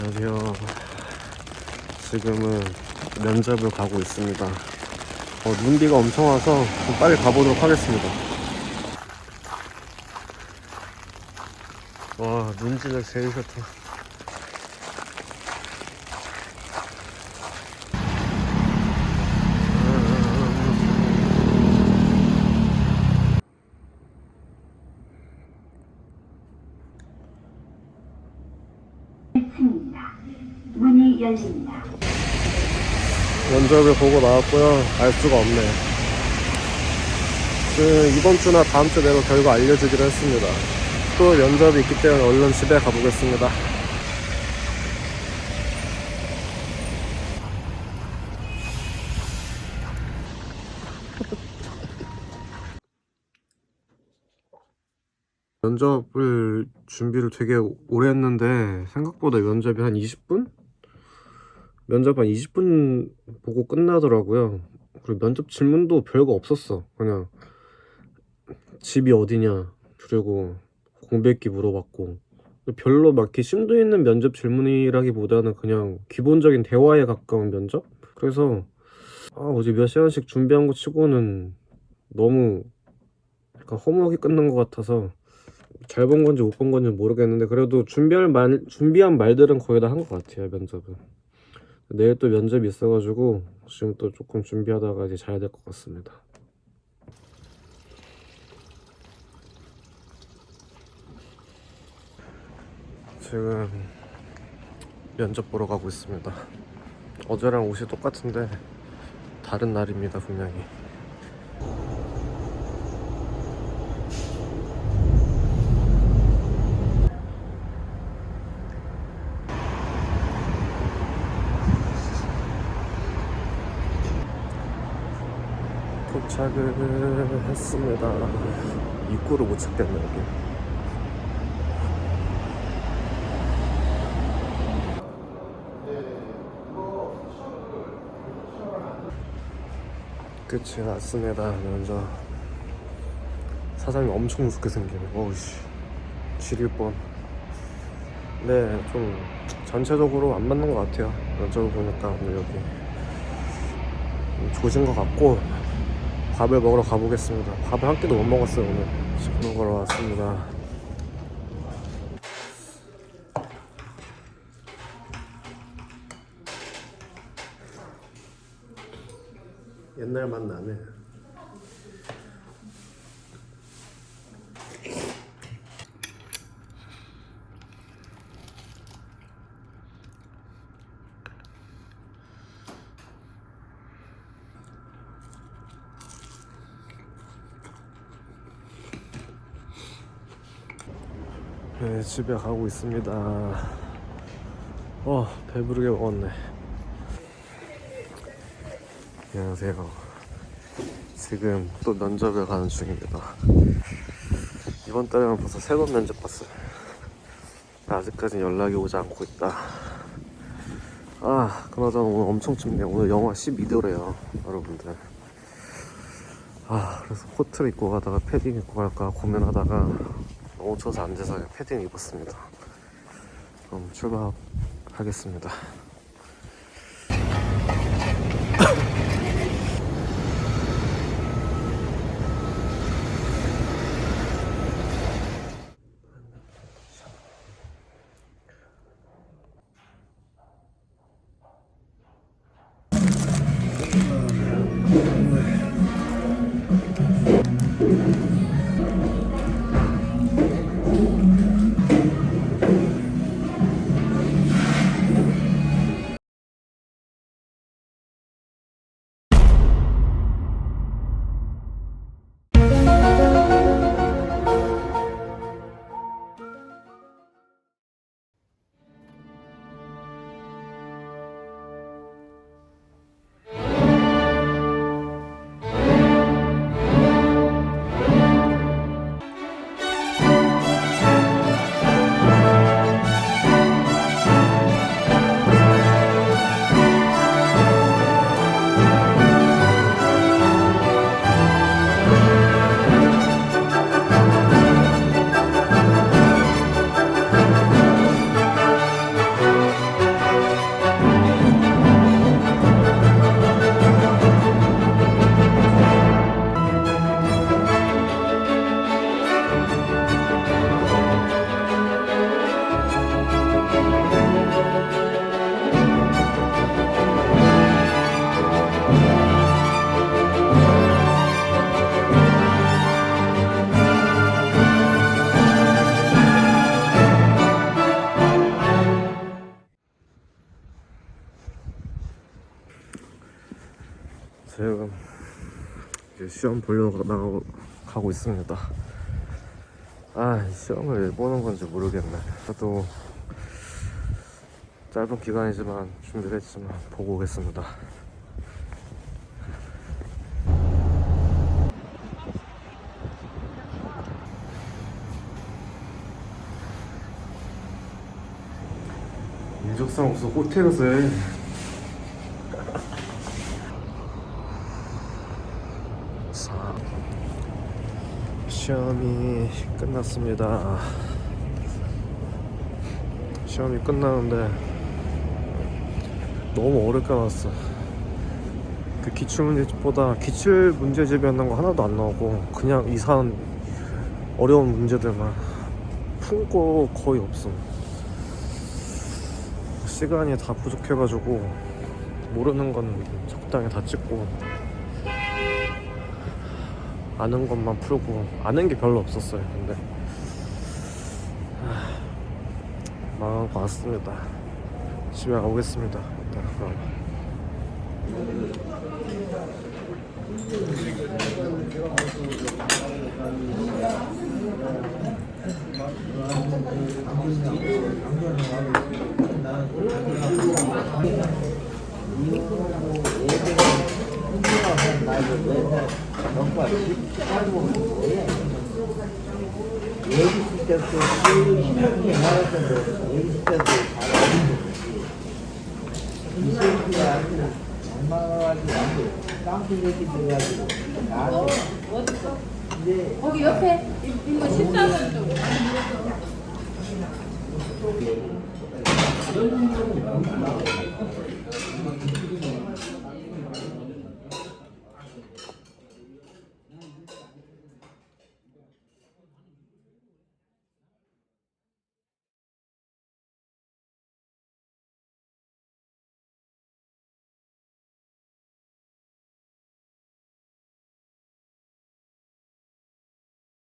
안녕하세요. 지금은 면접을 가고 있습니다. 어, 눈비가 엄청 와서 좀 빨리 가보도록 하겠습니다. 와, 눈질력 제일 좋다. 승입니다. 문이 열립니다. 면접을 보고 나왔고요. 알 수가 없네. 그 이번 주나 다음 주 내로 결과 알려주기로 했습니다. 또 면접이 있기 때문에 얼른 집에 가보겠습니다. 면접을 준비를 되게 오래 했는데 생각보다 면접이 한 20분? 면접 한 20분 보고 끝나더라고요. 그리고 면접 질문도 별거 없었어. 그냥 집이 어디냐, 그리고 공백기 물어봤고 별로 막 이렇게 심도 있는 면접 질문이라기보다는 그냥 기본적인 대화에 가까운 면접? 그래서 아, 어제 몇 시간씩 준비한 거 치고는 너무 허무하게 끝난 것 같아서 잘 본 건지 못 본 건지 모르겠는데 그래도 준비할 말, 준비한 말들은 거의 다 한 것 같아요 면접은 내일 또 면접이 있어가지고 지금 또 조금 준비하다가 이제 자야 될것 같습니다. 지금 면접 보러 가고 있습니다. 어제랑 옷이 똑같은데 다른 날입니다 분명히. 도착을 했습니다. 입구를 못 찾겠네 여기. 끝이 났습니다. 먼저 사장님 엄청 무섭게 생기네. 어우씨 지릴 뻔. 네, 좀 전체적으로 안 맞는 것 같아요. 면접을 보니까 오늘 여기 좀 조진 것 같고 밥을 먹으러 가보겠습니다. 밥을 한 끼도 못 먹었어요 오늘. 집 먹으러 왔습니다. 옛날 맛 나네. 네, 집에 가고 있습니다. 어, 배부르게 먹었네. 안녕하세요. 지금 또 면접을 가는 중입니다. 이번 달에는 벌써 세 번 면접 봤어요. 아직까지 연락이 오지 않고 있다. 아, 그나저나 오늘 엄청 춥네요. 오늘 영하 12도래요, 여러분들. 아, 그래서 코트를 입고 가다가 패딩 입고 갈까 고민하다가 너무 추워서 안 돼서 패딩 입었습니다. 그럼 출발하겠습니다. 지금 이제 시험 보려고 나가고 가고 있습니다. 아, 이 시험을 왜 보는 건지 모르겠네. 저도 짧은 기간이지만 준비를 했지만 보고 오겠습니다. 인적상 없어 호텔에서 해. 시험이 끝났습니다. 시험이 끝나는데 너무 어렵게 나왔어. 그 기출 문제집보다 기출 문제집이었는 거 하나도 안 나오고 그냥 이상한 어려운 문제들만 풀고 거의 없어. 시간이 다 부족해가지고 모르는 건 적당히 다 찍고 아는 것만 풀고 아는 게 별로 없었어요. 근데 하, 망한 것 같습니다. 집에 가보겠습니다. 일단 그럼. 여기 있을 때부터 신경이 나왔던데 여기 때도 잘하고 이 새끼가 아주 장만해가지고 아주 깡패 새끼 돼가지고 나한테 근데 거기 옆에 이- 이거 식사는 좀